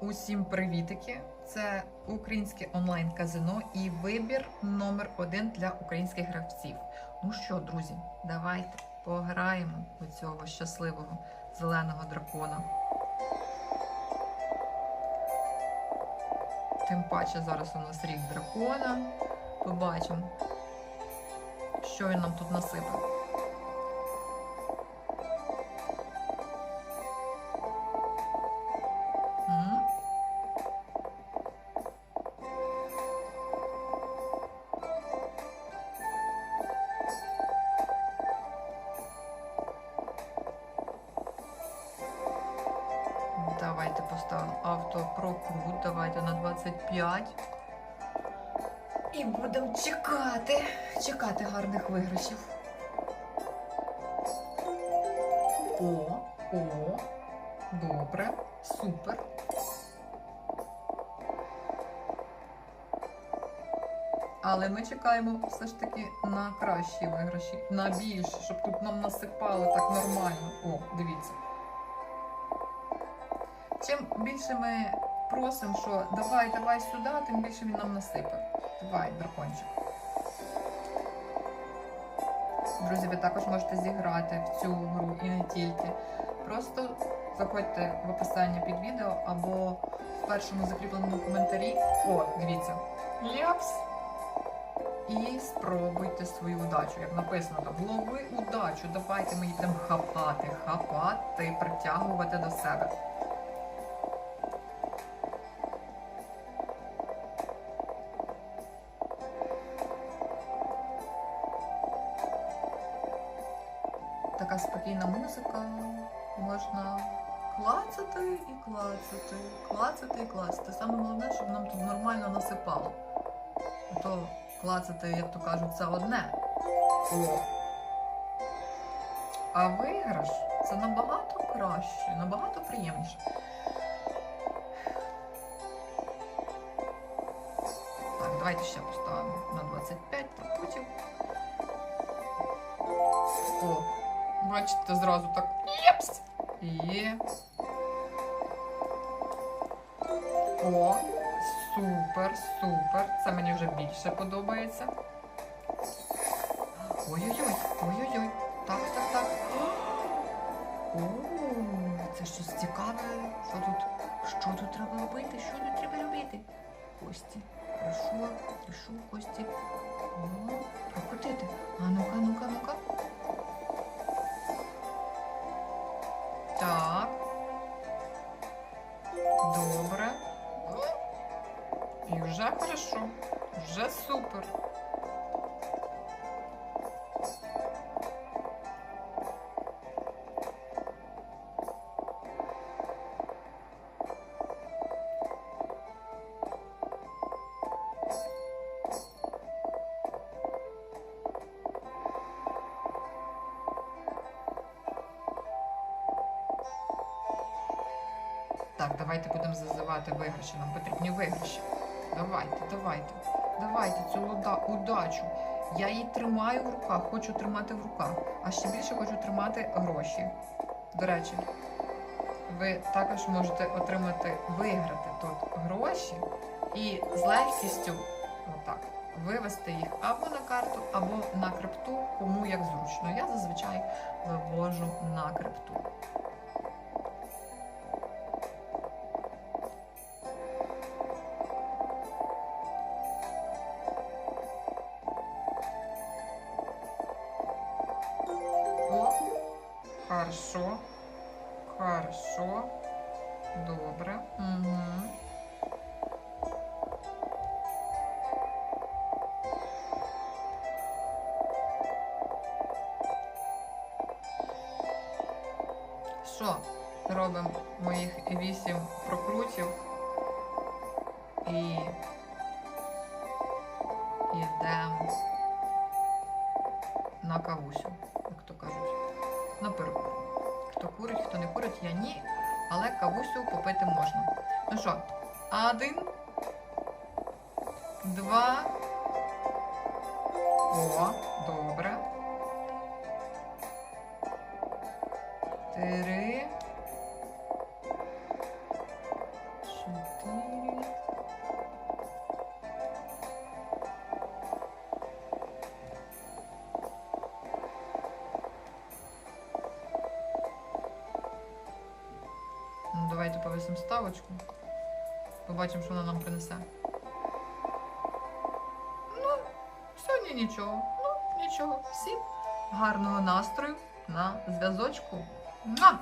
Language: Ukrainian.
Усім привітики! Це українське онлайн-казино і вибір номер один для українських гравців. Ну що, друзі, давайте пограємо у цього щасливого зеленого дракона. Тим паче зараз у нас рік дракона. Побачимо, що він нам тут насипав. Давайте поставимо автопрокрут. Давайте на 25. І будемо чекати. Чекати гарних виграшів. О, о, добре, супер. Але ми чекаємо все ж таки на кращі виграші, на більше, щоб тут нам насипали так нормально. О, дивіться. Чим більше ми просимо, що давай, давай сюди, тим більше він нам насипе. Давай, дракончик. Друзі, ви також можете зіграти в цю гру і не тільки. Просто заходьте в описання під відео або в першому закріпленому коментарі. О, дивіться. Ляпс! І спробуйте свою удачу. Як написано, там, лови удачу. Давайте ми її будемо хапати, хапати, притягувати до себе. Така спокійна музика. Можна клацати і клацати, клацати і клацати. Саме головне, щоб нам тут нормально насипало. А то клацати, як то кажуть, це одне. О. А виграш це набагато краще, набагато приємніше. Так, давайте ще поставимо на 25 прокрутів. О, бачите, зразу так. Єпс! Є. О, супер, супер. Це мені вже більше подобається. Ой-ой-ой, ой-ой-ой. Так, так, так. О, це щось цікаве. Що тут? Що тут треба робити? Що тут треба робити? Кості. Хорошо, хорошо, Кості. О, прокрутити. А ну-ка, ну-ка, ну-ка. Хорошо. Вже супер. Так, давайте будемо зазивати виграші. Нам потрібні виграші. Давайте, давайте. Давайте цю уда- удачу. Я її тримаю в руках, хочу тримати в руках, а ще більше хочу тримати гроші. До речі, ви також можете отримати, виграти тут гроші і з легкістю отак, вивести їх або на карту, або на крипту, кому як зручно. Я зазвичай вивожу на крипту. Хорошо. Хорошо. Добре. Угу. Що? Робимо моїх вісім прокрутів і йдемо на кавусю, як то кажуть, на перекур. Хто курить, хто не курить, я ні, але кавусю попити можна. Ну що, один, два. О, добре. Три. Ну, ставочку. Побачимо, що вона нам принесе. Ну, сьогодні нічого. Ну, нічого. Всім гарного настрою на зв'язочку. На!